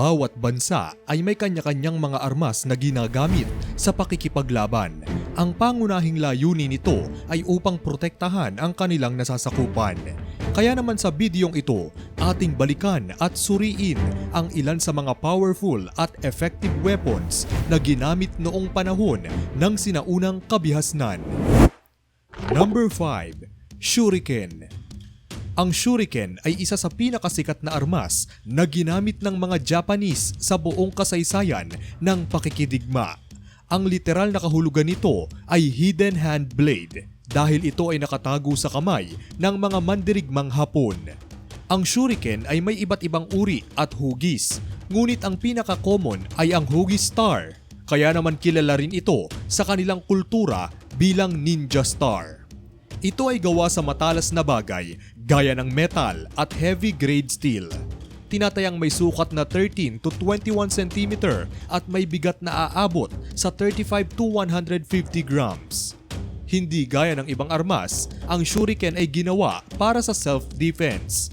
bawat bansa ay may kanya-kanyang mga armas na ginagamit sa pakikipaglaban. Ang pangunahing layunin nito ay upang protektahan ang kanilang nasasakupan. Kaya naman sa bidyong ito, ating balikan at suriin ang ilan sa mga powerful at effective weapons na ginamit noong panahon ng sinaunang kabihasnan. Number 5. Shuriken ang shuriken ay isa sa pinakasikat na armas na ginamit ng mga Japanese sa buong kasaysayan ng pakikidigma. Ang literal na kahulugan nito ay hidden hand blade dahil ito ay nakatago sa kamay ng mga mandirigmang Hapon. Ang shuriken ay may iba't ibang uri at hugis, ngunit ang pinaka-common ay ang hugis star. Kaya naman kilala rin ito sa kanilang kultura bilang ninja star. Ito ay gawa sa matalas na bagay gaya ng metal at heavy grade steel. Tinatayang may sukat na 13 to 21 cm at may bigat na aabot sa 35 to 150 grams. Hindi gaya ng ibang armas, ang shuriken ay ginawa para sa self-defense.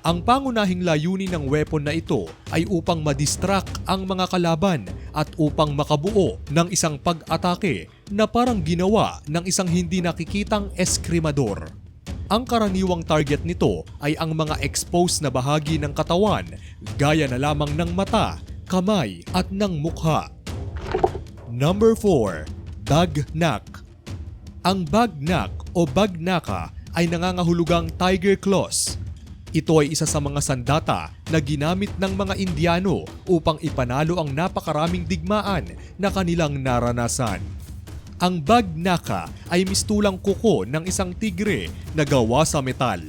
Ang pangunahing layunin ng weapon na ito ay upang madistract ang mga kalaban at upang makabuo ng isang pag-atake na parang ginawa ng isang hindi nakikitang eskrimador. Ang karaniwang target nito ay ang mga exposed na bahagi ng katawan gaya na lamang ng mata, kamay at ng mukha. Number 4. Bagnak Ang bagnak o bagnaka ay nangangahulugang tiger claws ito ay isa sa mga sandata na ginamit ng mga Indiano upang ipanalo ang napakaraming digmaan na kanilang naranasan. Ang bagnaka ay mistulang kuko ng isang tigre na gawa sa metal.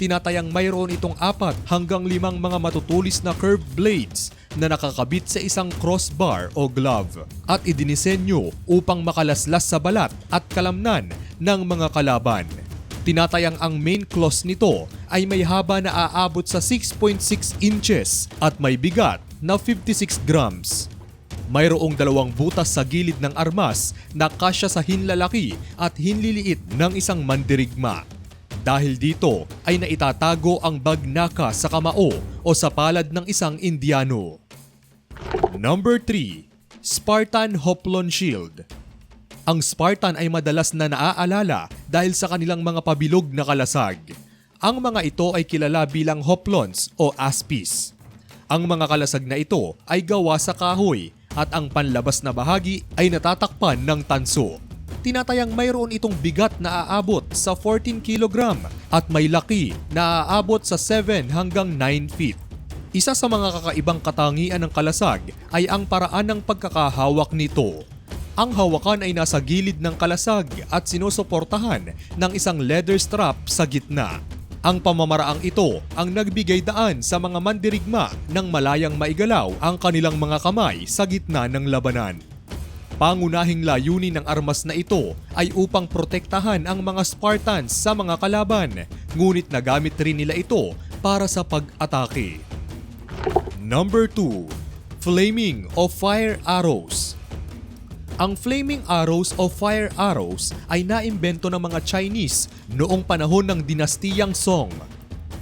Tinatayang mayroon itong apat hanggang limang mga matutulis na curved blades na nakakabit sa isang crossbar o glove at idinisenyo upang makalaslas sa balat at kalamnan ng mga kalaban. Tinatayang ang main claws nito ay may haba na aabot sa 6.6 inches at may bigat na 56 grams. Mayroong dalawang butas sa gilid ng armas na kasya sa hinlalaki at hinliliit ng isang mandirigma. Dahil dito ay naitatago ang bagnaka sa kamao o sa palad ng isang Indiano. Number 3. Spartan Hoplon Shield ang Spartan ay madalas na naaalala dahil sa kanilang mga pabilog na kalasag. Ang mga ito ay kilala bilang hoplons o aspis. Ang mga kalasag na ito ay gawa sa kahoy at ang panlabas na bahagi ay natatakpan ng tanso. Tinatayang mayroon itong bigat na aabot sa 14 kg at may laki na aabot sa 7 hanggang 9 feet. Isa sa mga kakaibang katangian ng kalasag ay ang paraan ng pagkakahawak nito ang hawakan ay nasa gilid ng kalasag at sinusuportahan ng isang leather strap sa gitna. Ang pamamaraang ito ang nagbigay daan sa mga mandirigma ng malayang maigalaw ang kanilang mga kamay sa gitna ng labanan. Pangunahing layunin ng armas na ito ay upang protektahan ang mga Spartans sa mga kalaban, ngunit nagamit rin nila ito para sa pag-atake. Number 2. Flaming o Fire Arrows ang flaming arrows o fire arrows ay naimbento ng mga Chinese noong panahon ng dinastiyang Song.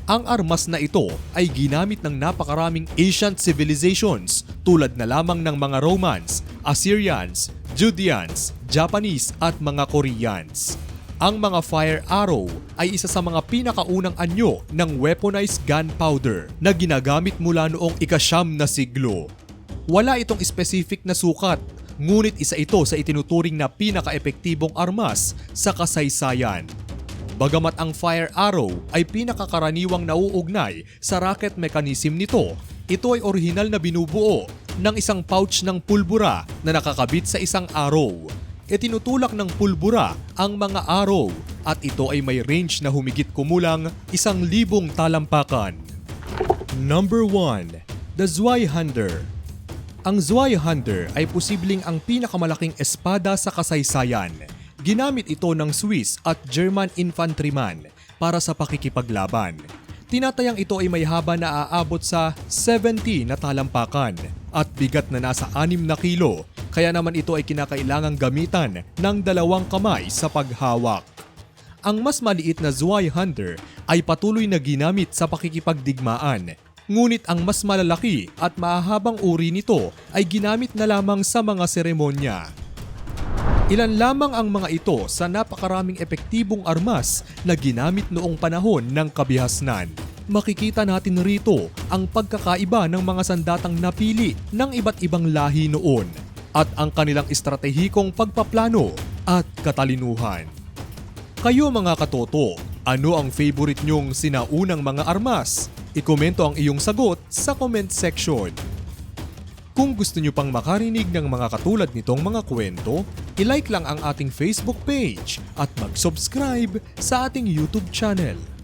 Ang armas na ito ay ginamit ng napakaraming ancient civilizations tulad na lamang ng mga Romans, Assyrians, Judeans, Japanese at mga Koreans. Ang mga fire arrow ay isa sa mga pinakaunang anyo ng weaponized gunpowder na ginagamit mula noong ikasyam na siglo. Wala itong specific na sukat ngunit isa ito sa itinuturing na pinaka-epektibong armas sa kasaysayan. Bagamat ang fire arrow ay pinakakaraniwang nauugnay sa rocket mechanism nito, ito ay orihinal na binubuo ng isang pouch ng pulbura na nakakabit sa isang arrow. Itinutulak ng pulbura ang mga arrow at ito ay may range na humigit kumulang isang libong talampakan. Number 1. The Zweihander ang Zweihander ay posibleng ang pinakamalaking espada sa kasaysayan. Ginamit ito ng Swiss at German infantryman para sa pakikipaglaban. Tinatayang ito ay may haba na aabot sa 70 na talampakan at bigat na nasa 6 na kilo kaya naman ito ay kinakailangang gamitan ng dalawang kamay sa paghawak. Ang mas maliit na Zweihander ay patuloy na ginamit sa pakikipagdigmaan Ngunit ang mas malalaki at mahahabang uri nito ay ginamit na lamang sa mga seremonya. Ilan lamang ang mga ito sa napakaraming epektibong armas na ginamit noong panahon ng kabihasnan. Makikita natin rito ang pagkakaiba ng mga sandatang napili ng iba't ibang lahi noon at ang kanilang estratehikong pagpaplano at katalinuhan. Kayo mga katoto, ano ang favorite nyong sinaunang mga armas? Ikomento ang iyong sagot sa comment section. Kung gusto nyo pang makarinig ng mga katulad nitong mga kwento, ilike lang ang ating Facebook page at mag-subscribe sa ating YouTube channel.